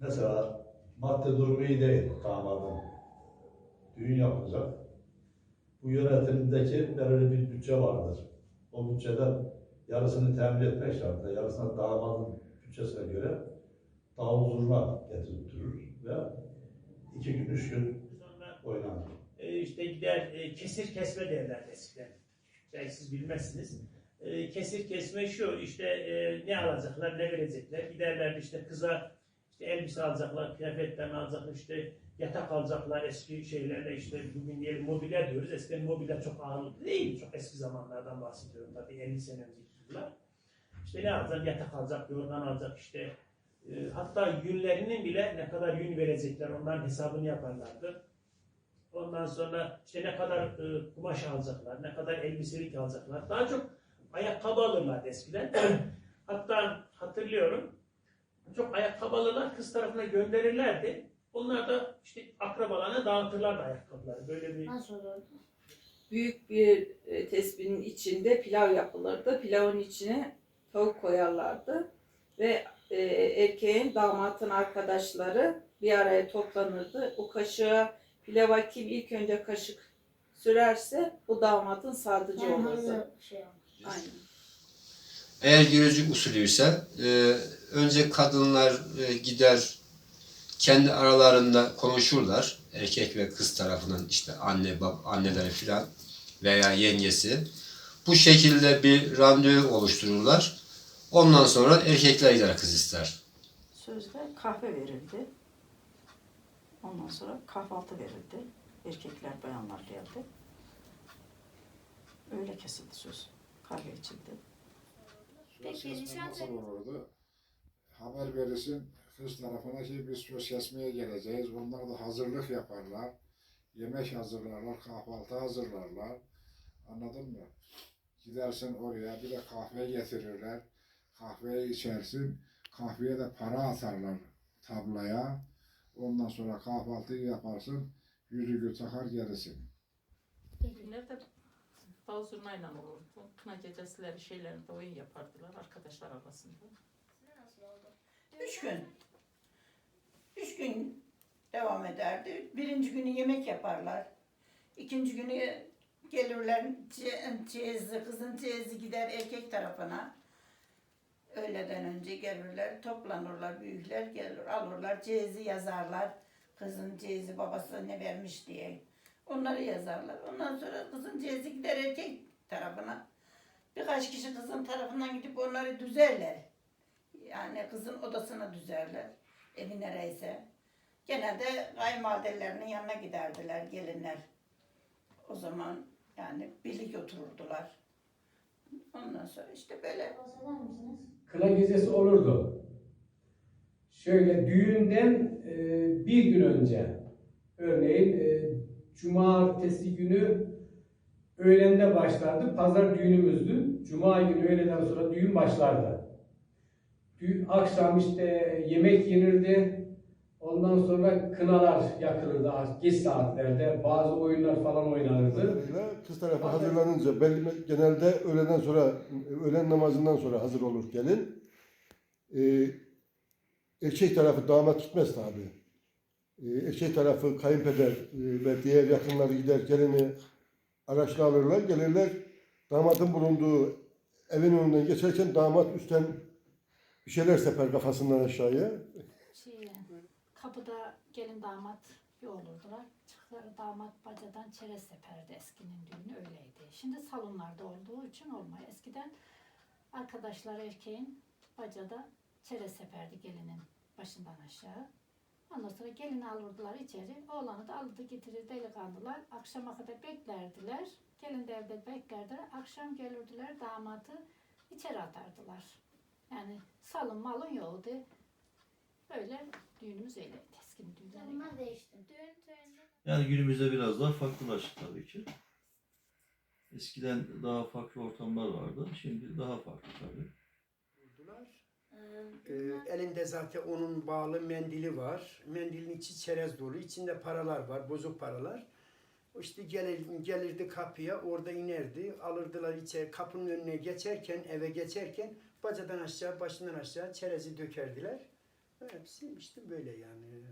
Mesela madde durumu değil damadın. Düğün yapılacak. Bu yönetimdeki belirli bir bütçe vardır. O bütçeden yarısını temin etmek şartıyla yarısına damadın bütçesine göre davul zurna getirtirir ve iki gün, üç gün oynanır. e, işte gider e, kesir kesme derler eskiden. Belki siz bilmezsiniz. E, kesir kesme şu işte e, ne alacaklar ne verecekler. Giderler işte kıza işte elbise alacaklar, kıyafetlerini alacaklar, işte yatak alacaklar eski şeylerle işte bugün diyelim mobilya diyoruz. Eskiden mobilya çok ağırlıklı değil. Çok eski zamanlardan bahsediyorum tabii 50 sene önceki yıllar. İşte ne alacak? Yatak alacak, yorgan alacak işte. E, hatta yünlerinin bile ne kadar yün verecekler onların hesabını yaparlardı. Ondan sonra işte ne kadar e, kumaş alacaklar, ne kadar elbiselik alacaklar. Daha çok ayakkabı alırlardı eskiden. Hatta hatırlıyorum çok ayakkabı alırlar kız tarafına gönderirlerdi. Onlar da işte akrabalarına dağıtırlardı ayakkabıları. Böyle bir Nasıl olurdu? Büyük bir e, tespinin içinde pilav yapılırdı. Pilavın içine tavuk koyarlardı. Ve e, erkeğin damatın arkadaşları bir araya toplanırdı. O kaşığa pilava kim ilk önce kaşık sürerse bu damatın sadıcı olurdu. şey. Aynen. Eğer görücü usulüyse e, önce kadınlar e, gider kendi aralarında konuşurlar. Erkek ve kız tarafının işte anne bab anneleri filan veya yengesi. Bu şekilde bir randevu oluştururlar. Ondan sonra erkekler gider kız ister. Sözde kahve verildi. Ondan sonra kahvaltı verildi. Erkekler, bayanlar geldi. Öyle kesildi söz. Kahve içildi. Peki, kesme nasıl de- olurdu? Haber verirsin kız tarafına ki biz söz kesmeye geleceğiz. Onlar da hazırlık yaparlar. Yemek hazırlarlar, kahvaltı hazırlarlar. Anladın mı? Gidersin oraya bir de kahve getirirler. Kahveyi içersin. Kahveye de para atarlar tablaya. Ondan sonra kahvaltıyı yaparsın. Yüzüğü takar gelirsin. Nerede bal zurnayla olurdu. Kına gecesileri şeylerinde oyun yapardılar arkadaşlar arasında. Nasıl oldu? Üç gün. Üç gün devam ederdi. Birinci günü yemek yaparlar. İkinci günü gelirler ce- çeyizi, kızın çeyizi gider erkek tarafına. Öğleden önce gelirler, toplanırlar, büyükler gelir, alırlar, cehizi yazarlar. Kızın cehizi babası ne vermiş diye. Onları yazarlar. Ondan sonra kızın cehizi gider erkek tarafına. Birkaç kişi kızın tarafından gidip onları düzerler. Yani kızın odasına düzerler. Evi nereyse. Genelde kayınvalidelerinin yanına giderdiler gelinler. O zaman yani birlik otururdular. Ondan sonra işte böyle kına gecesi olurdu. Şöyle düğünden e, bir gün önce örneğin e, cumartesi günü öğlende başlardı. Pazar düğünümüzdü. Cuma günü öğleden sonra düğün başlardı. Akşam işte yemek yenirdi. Ondan sonra kınalar yakılırdı geç saatlerde. Bazı oyunlar falan oynanırdı. kız tarafı hazırlanınca belli genelde öğleden sonra öğlen namazından sonra hazır olur gelin. Ee, erkek tarafı damat gitmez tabi. Ee, erkek tarafı kayınpeder e, ve diğer yakınları gider gelini araçla alırlar gelirler. Damatın bulunduğu evin önünden geçerken damat üstten bir şeyler seper kafasından aşağıya. şey, kapıda gelin damat bir olurdular. Çıkları damat bacadan çerez seperdi eskinin düğünü öyleydi. Şimdi salonlarda olduğu için olmuyor. Eskiden arkadaşlar erkeğin bacada çerez seperdi gelinin başından aşağı. Ondan sonra gelini alırdılar içeri. Oğlanı da alırdı getirir delikanlılar. Akşama kadar beklerdiler. Gelin de evde beklerdiler. Akşam gelirdiler damatı içeri atardılar. Yani salon malon yoktu. Böyle düğünümüz öyleydi eskinin düğünleri. Bunlar değişti. Düğün töreninde Yani günümüzde biraz daha farklılaştı tabii ki. Eskiden daha farklı ortamlar vardı. Şimdi daha farklı tabii. e, Ee, elinde zaten onun bağlı mendili var. Mendilin içi çerez dolu. İçinde paralar var, bozuk paralar. İşte gelir, gelirdi kapıya, orada inerdi. Alırdılar içeri, kapının önüne geçerken, eve geçerken bacadan aşağı, başından aşağı çerezi dökerdiler. Hepsi işte böyle yani.